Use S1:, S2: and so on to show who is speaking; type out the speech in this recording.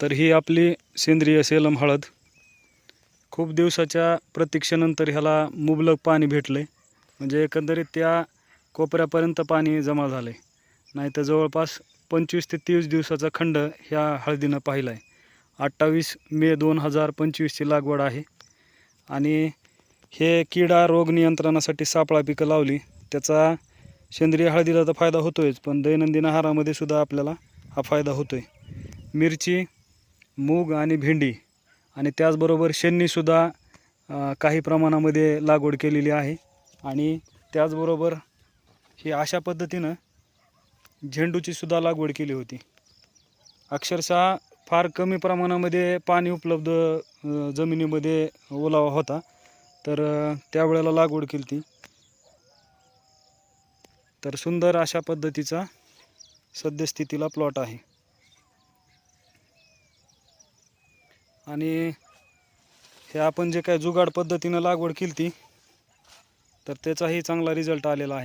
S1: तर ही आपली सेंद्रिय सेलम हळद. खूप दिवसाच्या प्रतीक्षेनंतर ह्याला मुबलक पाणी भेटलं आहे म्हणजे एकंदरीत त्या कोपऱ्यापर्यंत पाणी जमा झालं आहे नाही तर जवळपास पंचवीस ते तीस दिवसाचा खंड ह्या हळदीनं पाहिला आहे अठ्ठावीस मे दोन हजार पंचवीसची लागवड आहे. आणि हे किडा रोग नियंत्रणासाठी सापळा पिकं लावली. त्याचा सेंद्रिय हळदीला तर फायदा होतोयच पण दैनंदिन आहारामध्ये सुद्धा आपल्याला हा फायदा होतो आहे मिरची मूग आणि भेंडी आणि त्याचबरोबर शेंनीसुद्धा काही प्रमाणामध्ये लागवड केलेली आहे. आणि त्याचबरोबर ही अशा पद्धतीनं झेंडूची सुद्धा लागवड केली होती. अक्षरशः फार कमी प्रमाणामध्ये पाणी उपलब्ध जमिनीमध्ये ओलावा होता. तर त्यावेळेला लागवड केली ती तर सुंदर अशा पद्धतीचा सद्यस्थितीला प्लॉट आहे. आणि हे आपण जे काय जुगाड पद्धतीनं लागवड केली ती तर त्याचाही चांगला रिझल्ट आलेला आहे.